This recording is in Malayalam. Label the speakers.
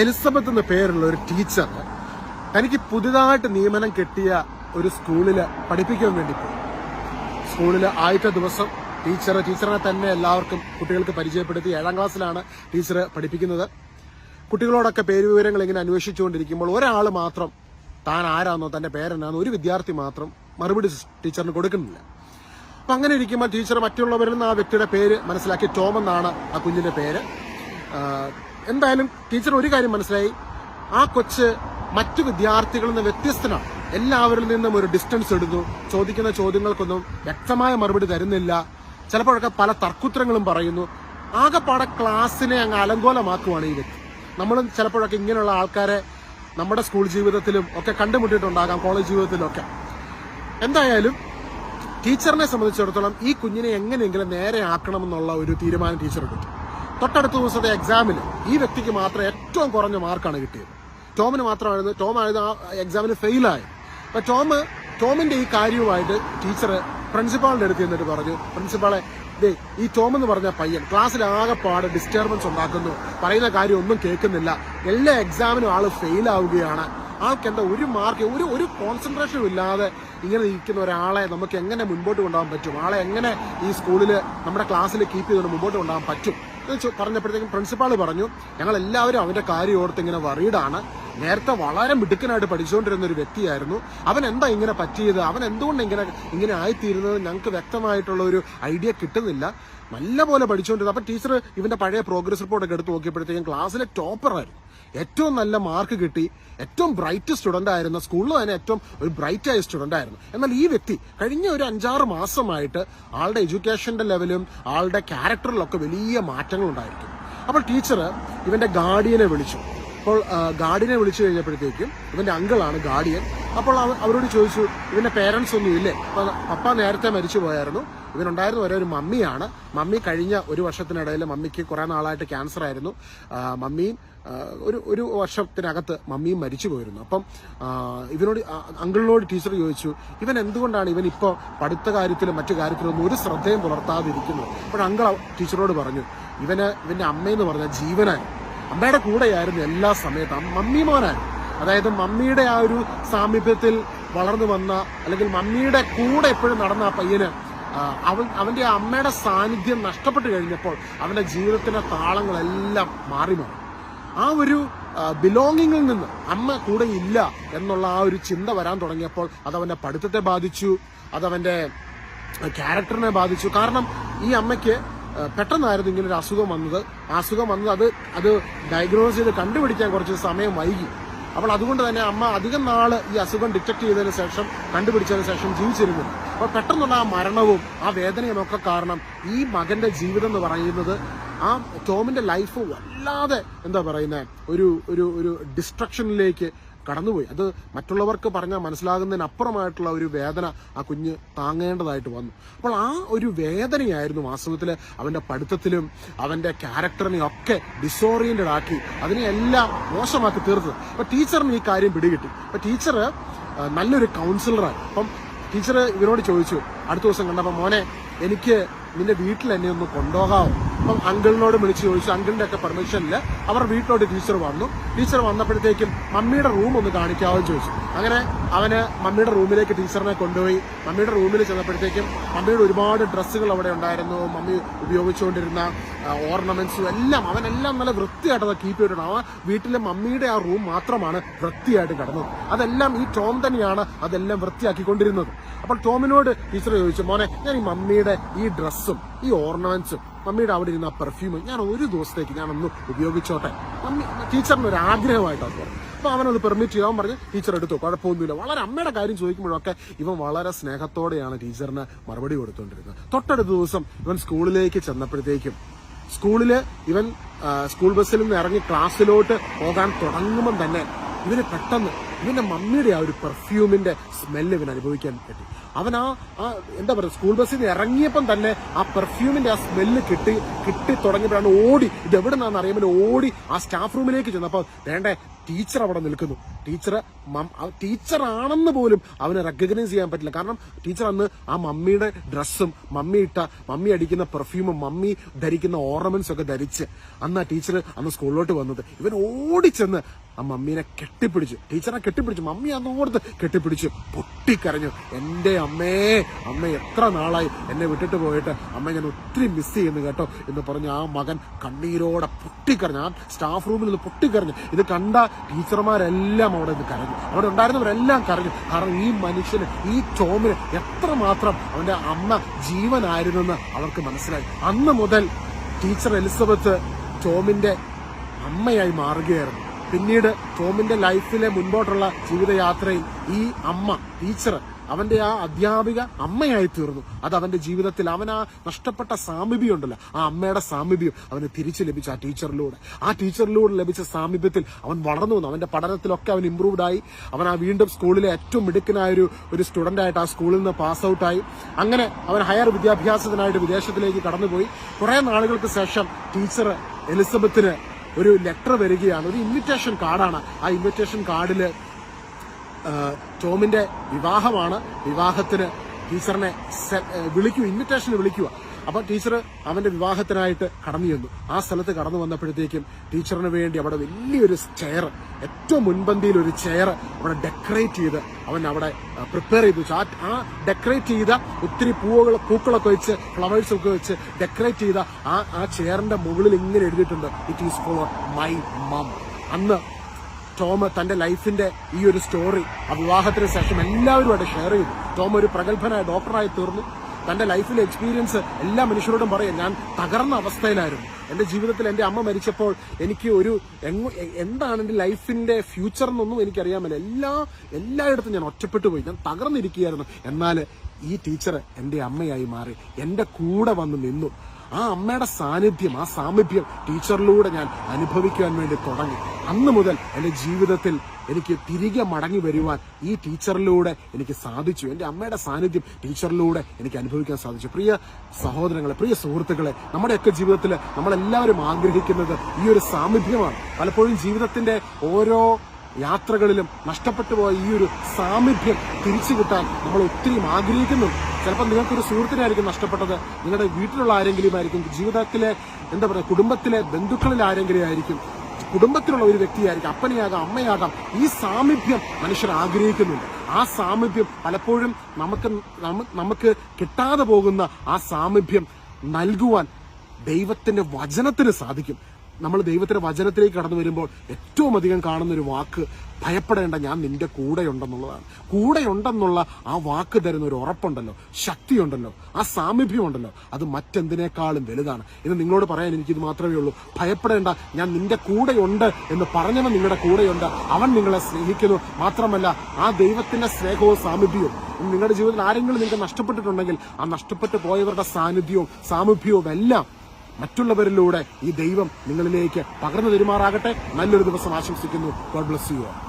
Speaker 1: എലിസബത്ത് എന്ന പേരുള്ള ഒരു ടീച്ചർ എനിക്ക് പുതിയതായിട്ട് നിയമനം കിട്ടിയ ഒരു സ്കൂളിൽ പഠിപ്പിക്കാൻ വേണ്ടി പോയി. സ്കൂളിൽ ആദ്യത്തെ ദിവസം ടീച്ചർ ടീച്ചറിനെ തന്നെ എല്ലാവർക്കും കുട്ടികൾക്ക് പരിചയപ്പെടുത്തി ഏഴാം ക്ലാസ്സിലാണ് ടീച്ചർ പഠിപ്പിക്കുന്നത്. കുട്ടികളോടൊക്കെ പേര് വിവരങ്ങൾ ഇങ്ങനെ അന്വേഷിച്ചുകൊണ്ടിരിക്കുമ്പോൾ ഒരാൾ മാത്രം താൻ ആരാന്നോ തന്റെ പേരെന്നാന്നോ ഒരു വിദ്യാർത്ഥി മാത്രം മറുപടി ടീച്ചറിന് കൊടുക്കുന്നില്ല. അപ്പൊ അങ്ങനെ ഇരിക്കുമ്പോൾ ടീച്ചർ മറ്റുള്ളവരിൽ നിന്ന് ആ വ്യക്തിയുടെ പേര് മനസ്സിലാക്കി. ടോം എന്നാണ് ആ കുഞ്ഞിന്റെ പേര്. എന്തായാലും ടീച്ചർ ഒരു കാര്യം മനസ്സിലായി. ആ കൊച്ച് മറ്റു വിദ്യാർത്ഥികളിൽ നിന്ന് വ്യത്യസ്തനാണ്. എല്ലാവരിൽ നിന്നും ഒരു ഡിസ്റ്റൻസ് എടുത്തു ചോദിക്കുന്ന ചോദ്യങ്ങൾക്കൊന്നും വ്യക്തമായ മറുപടി തരുന്നില്ല. ചിലപ്പോഴൊക്കെ പല തർക്കുത്തരങ്ങളും പറയുന്നു. ആകെപ്പാടെ ക്ലാസ്സിനെ അങ്ങ് അലങ്കോലമാക്കുവാണ് ഈ വ്യക്തി. നമ്മളും ചിലപ്പോഴൊക്കെ ഇങ്ങനെയുള്ള ആൾക്കാരെ നമ്മുടെ സ്കൂൾ ജീവിതത്തിലും ഒക്കെ കണ്ടുമുട്ടിയിട്ടുണ്ടാകാം കോളേജ് ജീവിതത്തിലൊക്കെ. എന്തായാലും ടീച്ചറിനെ സംബന്ധിച്ചിടത്തോളം ഈ കുഞ്ഞിനെ എങ്ങനെയെങ്കിലും നേരെ ആക്കണമെന്നുള്ള ഒരു തീരുമാനം ടീച്ചർ എടുത്തു. തൊട്ടടുത്ത ദിവസത്തെ എക്സാമിന് ഈ വ്യക്തിക്ക് മാത്രം ഏറ്റവും കുറഞ്ഞ മാർക്കാണ് കിട്ടിയത്. ടോമിന് മാത്രമായിരുന്നു ടോം ആയത് ആ എക്സാമിന് ഫെയിലായി അപ്പൊ ടോം ടോമിന്റെ ഈ കാര്യവുമായിട്ട് ടീച്ചർ പ്രിൻസിപ്പാളിന്റെ അടുത്ത് എന്നിട്ട് പറഞ്ഞു പ്രിൻസിപ്പാളെ ദേ ഈ ടോം എന്ന് പറഞ്ഞ പയ്യൻ ക്ലാസ്സിൽ ആകെപ്പാട് ഡിസ്റ്റർബൻസ് ഉണ്ടാക്കുന്നു. പറയുന്ന കാര്യം ഒന്നും കേൾക്കുന്നില്ല. എല്ലാ എക്സാമിനും ആൾ ഫെയിൽ ആവുകയാണ്. ആൾക്ക് എന്താ ഒരു മാർക്ക് ഒരു ഒരു കോൺസെൻട്രേഷനും ഇല്ലാതെ ഇങ്ങനെ ഇരിക്കുന്ന ഒരാളെ നമുക്ക് എങ്ങനെ മുൻപോട്ട് കൊണ്ടുപോകാൻ പറ്റും? ആളെ എങ്ങനെ ഈ സ്കൂളിൽ നമ്മുടെ ക്ലാസ്സിൽ കീപ്പ് ചെയ്തുകൊണ്ട് മുമ്പോട്ട് കൊണ്ടുപോകാൻ പറ്റും? പറഞ്ഞപ്പോഴത്തേക്കും പ്രിൻസിപ്പാൾ പറഞ്ഞു ഞങ്ങൾ എല്ലാവരും അവന്റെ കാര്യം ഓർത്ത് ഇങ്ങനെ വറീഡാണ് നേരത്തെ വളരെ മിടുക്കനായിട്ട് പഠിച്ചുകൊണ്ടിരുന്ന ഒരു വ്യക്തിയായിരുന്നു. അവൻ എന്താ ഇങ്ങനെ പറ്റിയത്? അവൻ എന്തുകൊണ്ട് ഇങ്ങനെ ഇങ്ങനെ ആയിത്തീരുന്നത്? ഞങ്ങൾക്ക് വ്യക്തമായിട്ടുള്ള ഒരു ഐഡിയ കിട്ടുന്നില്ല. നല്ലപോലെ പഠിച്ചുകൊണ്ടിരുന്നത് അപ്പൊ ടീച്ചർ ഇവന്റെ പഴയ പ്രോഗ്രസ് റിപ്പോർട്ടൊക്കെ എടുത്ത് നോക്കിയപ്പോഴത്തേക്കും ക്ലാസ്സിലെ ടോപ്പറായിരുന്നു ഏറ്റവും നല്ല മാർക്ക് കിട്ടി. ഏറ്റവും ബ്രൈറ്റ് സ്റ്റുഡന്റ് ആയിരുന്ന സ്കൂളിൽ തന്നെ ഏറ്റവും ഒരു ബ്രൈറ്റ് ആയ സ്റ്റുഡന്റ് ആയിരുന്നു. എന്നാൽ ഈ വ്യക്തി കഴിഞ്ഞ ഒരു അഞ്ചാറ് മാസമായിട്ട് ആളുടെ എഡ്യൂക്കേഷന്റെ ലെവലും ആളുടെ ക്യാരക്ടറിലൊക്കെ വലിയ മാറ്റങ്ങൾ ഉണ്ടായിരിക്കും അപ്പോൾ ടീച്ചർ ഇവന്റെ ഗാർഡിയനെ വിളിച്ചു. അപ്പോൾ ഗാർഡിയനെ വിളിച്ചു കഴിഞ്ഞപ്പോഴത്തേക്കും ഇവന്റെ അങ്കിളാണ് ഗാർഡിയൻ. അപ്പോൾ അവരോട് ചോദിച്ചു ഇവന്റെ പേരൻസ് ഒന്നും ഇല്ലേ പപ്പ നേരത്തെ മരിച്ചു പോയായിരുന്നു ഇവനുണ്ടായിരുന്ന ഒരേ ഒരു മമ്മിയാണ്. മമ്മി കഴിഞ്ഞ ഒരു വർഷത്തിനിടയിൽ മമ്മിക്ക് കുറേ നാളായിട്ട് ക്യാൻസർ ആയിരുന്നു. മമ്മിയും ഒരു ഒരു വർഷത്തിനകത്ത് മമ്മിയും മരിച്ചു പോയിരുന്നു. അപ്പം ഇവനോട് അങ്കിളിനോട് ടീച്ചർ ചോദിച്ചു ഇവൻ എന്തുകൊണ്ടാണ് ഇവൻ ഇപ്പോൾ പഠിത്ത കാര്യത്തിലും മറ്റു കാര്യത്തിലൊന്നും ഒരു ശ്രദ്ധയും പുലർത്താതിരിക്കുന്നത്? അപ്പോൾ അങ്കിൾ ടീച്ചറോട് പറഞ്ഞു ഇവന് ഇവന്റെ അമ്മയെന്ന് പറഞ്ഞ ജീവനായി അമ്മയുടെ കൂടെയായിരുന്നു എല്ലാ സമയത്തും. മമ്മി മോനായിരുന്നു അതായത് മമ്മിയുടെ ആ ഒരു സാമീപ്യത്തിൽ വളർന്നു വന്ന അല്ലെങ്കിൽ മമ്മിയുടെ കൂടെ എപ്പോഴും നടന്ന ആ പയ്യന് അവൻ അവന്റെ അമ്മയുടെ സാന്നിധ്യം നഷ്ടപ്പെട്ടു കഴിഞ്ഞപ്പോൾ അവന്റെ ജീവിതത്തിന്റെ താളങ്ങളെല്ലാം മാറി മാറി ആ ഒരു ബിലോങ്ങിങ്ങിൽ നിന്ന് അമ്മ കൂടെ ഇല്ല എന്നുള്ള ആ ഒരു ചിന്ത വരാൻ തുടങ്ങിയപ്പോൾ അത് അവന്റെ പഠിത്തത്തെ ബാധിച്ചു അതവന്റെ ക്യാരക്ടറിനെ ബാധിച്ചു. കാരണം ഈ അമ്മയ്ക്ക് പെട്ടെന്നായിരുന്നു ഇങ്ങനെ ഒരു അസുഖം വന്നത്. അസുഖം വന്നത് അത് അത് ഡയഗ്നോസ് ചെയ്ത് കണ്ടുപിടിക്കാൻ കുറച്ച് സമയം വൈകി. അപ്പോൾ അതുകൊണ്ട് തന്നെ അമ്മ അധികം നാൾ ഈ അസുഖം ഡിറ്റക്ട് ചെയ്തതിന് ശേഷം കണ്ടുപിടിച്ചതിന് ശേഷം ജീവിച്ചിരുന്നു അപ്പോൾ പെട്ടെന്നുള്ള ആ മരണവും ആ വേദനയും ഒക്കെ കാരണം ഈ മകന്റെ ജീവിതം എന്ന് പറയുന്നത് ആ ടോമിന്റെ ലൈഫ് വല്ലാതെ എന്താ പറയുന്നത് ഒരു ഒരു ഒരു ഡിസ്ട്രക്ഷനിലേക്ക് കടന്നുപോയി. അത് മറ്റുള്ളവർക്ക് പറഞ്ഞാൽ മനസ്സിലാകുന്നതിനപ്പുറമായിട്ടുള്ള ഒരു വേദന ആ കുഞ്ഞ് താങ്ങേണ്ടതായിട്ട് വന്നു. അപ്പോൾ ആ ഒരു വേദനയായിരുന്നു വാസ്തവത്തിൽ അവന്റെ പഠിത്തത്തിലും അവന്റെ ക്യാരക്ടറിനെ ഒക്കെ ഡിസോറിയന്റഡ് ആക്കി അതിനെയെല്ലാം മോശമാക്കി തീർത്തത്. അപ്പൊ ടീച്ചറിന് ഈ കാര്യം പിടികിട്ടി. അപ്പൊ ടീച്ചർ നല്ലൊരു കൗൺസിലറായി അപ്പം ടീച്ചർ ഇവരോട് ചോദിച്ചു അടുത്ത ദിവസം കണ്ടപ്പോൾ മോനെ എനിക്ക് നിന്റെ വീട്ടിൽ എന്നെ ഒന്ന് കൊണ്ടുപോകാമോ അപ്പം അങ്കിളിനോട് വിളിച്ച് ചോദിച്ചു. അങ്കിളിന്റെ ഒക്കെ ഇല്ല. അവർ വീട്ടിലോട്ട് ടീച്ചർ വന്നു. ടീച്ചർ വന്നപ്പോഴത്തേക്കും മമ്മിയുടെ റൂം ഒന്ന് കാണിക്കാവോ ചോദിച്ചു. അങ്ങനെ അവന് മമ്മിയുടെ റൂമിലേക്ക് ടീച്ചറിനെ കൊണ്ടുപോയി. മമ്മിയുടെ റൂമിൽ ചെന്നപ്പോഴത്തേക്കും മമ്മിയുടെ ഒരുപാട് ഡ്രസ്സുകൾ അവിടെ ഉണ്ടായിരുന്നു. മമ്മി ഉപയോഗിച്ചുകൊണ്ടിരുന്ന ഓർണമെന്റ്സും എല്ലാം അവനെല്ലാം നല്ല വൃത്തിയായിട്ട് അത് കീപ്പ് ചെയ്തിട്ടുണ്ട്. ആ വീട്ടിലെ മമ്മിയുടെ ആ റൂം മാത്രമാണ് വൃത്തിയായിട്ട് കിടന്നത്. അതെല്ലാം ഈ ടോം തന്നെയാണ് അതെല്ലാം വൃത്തിയാക്കിക്കൊണ്ടിരുന്നത്. അപ്പോൾ ടോമിനോട് ടീച്ചർ ചോദിച്ചു മോനെ ഞാൻ ഈ മമ്മിയുടെ ഈ ഡ്രസ്സും ഈ ഓർണമെന്റ്സും മമ്മിയുടെ അവിടെ ഇരുന്ന പെർഫ്യൂമ് ഞാൻ ഒരു ദിവസത്തേക്ക് ഞാനൊന്ന് ഉപയോഗിച്ചോട്ടെ. മമ്മി ടീച്ചറിന് ഒരു ആഗ്രഹമായിട്ടാണ് പറഞ്ഞു അപ്പൊ അവനത് പെർമിറ്റ് ചെയ്യാൻ പറഞ്ഞ് ടീച്ചർ എടുത്തു. കുഴപ്പമൊന്നുമില്ല. വളരെ അമ്മയുടെ കാര്യം ചോദിക്കുമ്പോഴൊക്കെ ഇവൻ വളരെ സ്നേഹത്തോടെയാണ് ടീച്ചറിന് മറുപടി കൊടുത്തുകൊണ്ടിരുന്നത് തൊട്ടടുത്ത ദിവസം ഇവൻ സ്കൂളിലേക്ക് ചെന്നപ്പോഴത്തേക്കും സ്കൂളിൽ ഇവൻ സ്കൂൾ ബസ്സിൽ നിന്ന് ഇറങ്ങി ക്ലാസ്സിലോട്ട് പോകാൻ തുടങ്ങുമ്പം തന്നെ ഇവന് പെട്ടെന്ന് ഇവന്റെ മമ്മിയുടെ ആ ഒരു പെർഫ്യൂമിന്റെ സ്മെല്ല് ഇവൻ അനുഭവിക്കാൻ പറ്റി. അവൻ ആ എന്താ പറയുക സ്കൂൾ ബസ്സിൽ നിന്ന് ഇറങ്ങിയപ്പം തന്നെ ആ പെർഫ്യൂമിന്റെ ആ സ്മെല്ല് കിട്ടി കിട്ടി തുടങ്ങിയപ്പോഴാണ് ഓടി ഇത് എവിടെ നിന്നാണെന്ന് അറിയാൻ ഓടി ആ സ്റ്റാഫ് റൂമിലേക്ക് ചെന്നപ്പോൾ വേണ്ടേ ടീച്ചർ അവിടെ നിൽക്കുന്നു. ടീച്ചർ ടീച്ചറാണെന്ന് പോലും അവനെ റെക്കഗ്നൈസ് ചെയ്യാൻ പറ്റില്ല. കാരണം ടീച്ചർ അന്ന് ആ മമ്മിയുടെ ഡ്രസ്സും മമ്മി ഇട്ട മമ്മി അടിക്കുന്ന പെർഫ്യൂമും മമ്മി ധരിക്കുന്ന ഓർണമെന്റ്സ് ഒക്കെ ധരിച്ച് അന്ന് ആ ടീച്ചർ അന്ന് സ്കൂളിലോട്ട് വന്നത്. ഇവൻ ഓടിച്ചെന്ന് ആ മമ്മീനെ കെട്ടിപ്പിടിച്ചു ടീച്ചറെ കെട്ടിപ്പിടിച്ചു മമ്മി അന്നോടത്ത് കെട്ടിപ്പിടിച്ചു പൊട്ടിക്കരഞ്ഞു. എന്റെ അമ്മേ അമ്മ എത്ര നാളായി എന്നെ വിട്ടിട്ട് പോയിട്ട് അമ്മ ഞാൻ ഒത്തിരി മിസ് ചെയ്യുന്നു കേട്ടോ എന്ന് പറഞ്ഞ് ആ മകൻ കണ്ണീരോടെ പൊട്ടിക്കരഞ്ഞു. ആ സ്റ്റാഫ് റൂമിൽ നിന്ന് പൊട്ടിക്കരഞ്ഞു. ഇത് കണ്ട ടീച്ചർമാരെല്ലാം അവിടെ നിന്ന് കരഞ്ഞു. അവിടെ ഉണ്ടായിരുന്നവരെല്ലാം കരഞ്ഞു. കാരണം ഈ മനുഷ്യന് ഈ ടോമിന് എത്രമാത്രം അവന്റെ അമ്മ ജീവനായിരുന്നെന്ന് അവർക്ക് മനസ്സിലായി. അന്ന് മുതൽ ടീച്ചർ എലിസബത്ത് ടോമിന്റെ അമ്മയായി മാറുകയായിരുന്നു. പിന്നീട് ടോമിന്റെ ലൈഫിലെ മുൻപോട്ടുള്ള ജീവിതയാത്രയിൽ ഈ അമ്മ ടീച്ചർ അവന്റെ ആ അധ്യാപിക അമ്മയായി തീർന്നു അത് അവന്റെ ജീവിതത്തിൽ അവൻ ആ നഷ്ടപ്പെട്ട സാമീപ്യം ഉണ്ടല്ലോ. ആ അമ്മയുടെ സാമീപ്യം അവന് തിരിച്ചു ലഭിച്ചു ആ ടീച്ചറിലൂടെ. ആ ടീച്ചറിലൂടെ ലഭിച്ച സാമീപ്യത്തിൽ അവൻ വളർന്നു വന്നു. അവന്റെ പഠനത്തിലൊക്കെ അവൻ ഇമ്പ്രൂവ്ഡ് ആയി. അവൻ ആ വീണ്ടും സ്കൂളിലെ ഏറ്റവും മിടുക്കനായ ഒരു ഒരു സ്റ്റുഡന്റ് ആയിട്ട് ആ സ്കൂളിൽ നിന്ന് പാസ് ഔട്ടായി അങ്ങനെ അവൻ ഹയർ വിദ്യാഭ്യാസത്തിനായിട്ട് വിദേശത്തിലേക്ക് കടന്നുപോയി. കുറെ നാളുകൾക്ക് ശേഷം ടീച്ചർ എലിസബത്തിന് ഒരു ലെറ്റർ വരികയാണ്. ഒരു ഇൻവിറ്റേഷൻ കാർഡാണ് ആ ഇൻവിറ്റേഷൻ കാർഡിൽ ആ, ടോമിന്റെ വിവാഹമാണ്. വിവാഹത്തിന് ടീച്ചറിനെ വിളിക്കുക ഇൻവിറ്റേഷന് വിളിക്കുക. അപ്പൊ ടീച്ചർ അവന്റെ വിവാഹത്തിനായിട്ട് കടന്നു ചെന്നു. ആ സ്ഥലത്ത് കടന്നു വന്നപ്പോഴത്തേക്കും ടീച്ചറിന് വേണ്ടി അവിടെ വലിയൊരു ചെയർ ഏറ്റവും മുൻപന്തിയിൽ ഒരു ചെയർ അവിടെ ഡെക്കറേറ്റ് ചെയ്ത് അവൻ അവിടെ പ്രിപ്പയർ ചെയ്തു. ആ ആ ഡെക്കറേറ്റ് ചെയ്ത ഒത്തിരി പൂവുകൾ പൂക്കളൊക്കെ വെച്ച് ഫ്ലവേഴ്സ് ഒക്കെ വെച്ച് ഡെക്കറേറ്റ് ചെയ്ത ആ ആ ചെയറിന്റെ മുകളിൽ ഇങ്ങനെ എഴുതിയിട്ടുണ്ട് it is for my mum അന്ന് ടോം തന്റെ ലൈഫിന്റെ ഈ ഒരു സ്റ്റോറി ആ വിവാഹത്തിന് ശേഷം എല്ലാവരുമായിട്ട് ഷെയർ ചെയ്തു. ടോം ഒരു പ്രഗത്ഭനായ ഡോക്ടറായി തീർന്നു. തന്റെ ലൈഫിലെ എക്സ്പീരിയൻസ് എല്ലാ മനുഷ്യരോടും പറയും ഞാൻ തകർന്ന അവസ്ഥയിലായിരുന്നു. എന്റെ ജീവിതത്തിൽ എന്റെ അമ്മ മരിച്ചപ്പോൾ എനിക്ക് ഒരു എന്താണ് എന്റെ ലൈഫിന്റെ ഫ്യൂച്ചർ എന്നൊന്നും എനിക്കറിയാമല്ല എല്ലാ എല്ലായിടത്തും ഞാൻ ഒറ്റപ്പെട്ടു പോയി. ഞാൻ തകർന്നിരിക്കുകയായിരുന്നു. എന്നാൽ ഈ ടീച്ചർ എന്റെ അമ്മയായി മാറി. എന്റെ കൂടെ വന്ന് നിന്നു. ആ അമ്മയുടെ സാന്നിധ്യം ആ സാമീപ്യം ടീച്ചറിലൂടെ ഞാൻ അനുഭവിക്കാൻ വേണ്ടി തുടങ്ങി. അന്ന് മുതൽ എന്റെ ജീവിതത്തിൽ എനിക്ക് തിരികെ മടങ്ങി വരുവാൻ ഈ ടീച്ചറിലൂടെ എനിക്ക് സാധിച്ചു. എന്റെ അമ്മയുടെ സാന്നിധ്യം ടീച്ചറിലൂടെ എനിക്ക് അനുഭവിക്കാൻ സാധിച്ചു. പ്രിയ സഹോദരങ്ങളെ പ്രിയ സുഹൃത്തുക്കളെ നമ്മുടെയൊക്കെ ജീവിതത്തിൽ നമ്മളെല്ലാവരും ആഗ്രഹിക്കുന്നത് ഈ ഒരു സാമീപ്യമാണ്. പലപ്പോഴും ജീവിതത്തിന്റെ ഓരോ യാത്രകളിലും നഷ്ടപ്പെട്ടു പോയ ഈ ഒരു സാമീപ്യം തിരിച്ചു കിട്ടാൻ നമ്മൾ ഒത്തിരി ആഗ്രഹിക്കുന്നുണ്ട്. ചിലപ്പോൾ നിങ്ങൾക്കൊരു സുഹൃത്തിനായിരിക്കും നഷ്ടപ്പെട്ടത്. നിങ്ങളുടെ വീട്ടിലുള്ള ആരെങ്കിലും ആയിരിക്കും ജീവിതത്തിലെ എന്താ പറയുക കുടുംബത്തിലെ ബന്ധുക്കളിൽ ആരെങ്കിലും ആയിരിക്കും കുടുംബത്തിലുള്ള ഒരു വ്യക്തിയായിരിക്കും അപ്പനെയാകാം അമ്മയാകാം ഈ സാമീപ്യം മനുഷ്യർ ആഗ്രഹിക്കുന്നുണ്ട്. ആ സാമീപ്യം പലപ്പോഴും നമുക്ക് നമുക്ക് കിട്ടാതെ പോകുന്ന ആ സാമീപ്യം നൽകുവാൻ ദൈവത്തിന്റെ വചനത്തിന് സാധിക്കും. നമ്മൾ ദൈവത്തിന്റെ വചനത്തിലേക്ക് കടന്നു വരുമ്പോൾ ഏറ്റവും അധികം കാണുന്ന ഒരു വാക്ക് ഭയപ്പെടേണ്ട ഞാൻ നിന്റെ കൂടെയുണ്ടെന്നുള്ളതാണ്. കൂടെയുണ്ടെന്നുള്ള ആ വാക്ക് തരുന്ന ഒരു ഉറപ്പുണ്ടല്ലോ ശക്തിയുണ്ടല്ലോ ആ സാമീപ്യമുണ്ടല്ലോ. അത് മറ്റെന്തിനേക്കാളും വലുതാണ്. ഇത് നിങ്ങളോട് പറയാൻ എനിക്കിത് മാത്രമേ ഉള്ളൂ. ഭയപ്പെടേണ്ട ഞാൻ നിന്റെ കൂടെയുണ്ട് എന്ന് പറഞ്ഞവൻ നിങ്ങളുടെ കൂടെയുണ്ട്. അവൻ നിങ്ങളെ സ്നേഹിക്കുന്നു. മാത്രമല്ല ആ ദൈവത്തിന്റെ സ്നേഹവും സാമീപ്യവും. നിങ്ങളുടെ ജീവിതത്തിൽ ആരെങ്കിലും നിങ്ങൾക്ക് നഷ്ടപ്പെട്ടിട്ടുണ്ടെങ്കിൽ ആ നഷ്ടപ്പെട്ടു പോയവരുടെ സാന്നിധ്യവും സാമീപ്യവും എല്ലാം മറ്റുള്ളവരിലൂടെ ഈ ദൈവം നിങ്ങളിലേക്ക് പകർന്നു തരുമാറാകട്ടെ. നല്ലൊരു ദിവസം ആശംസിക്കുന്നു. God bless you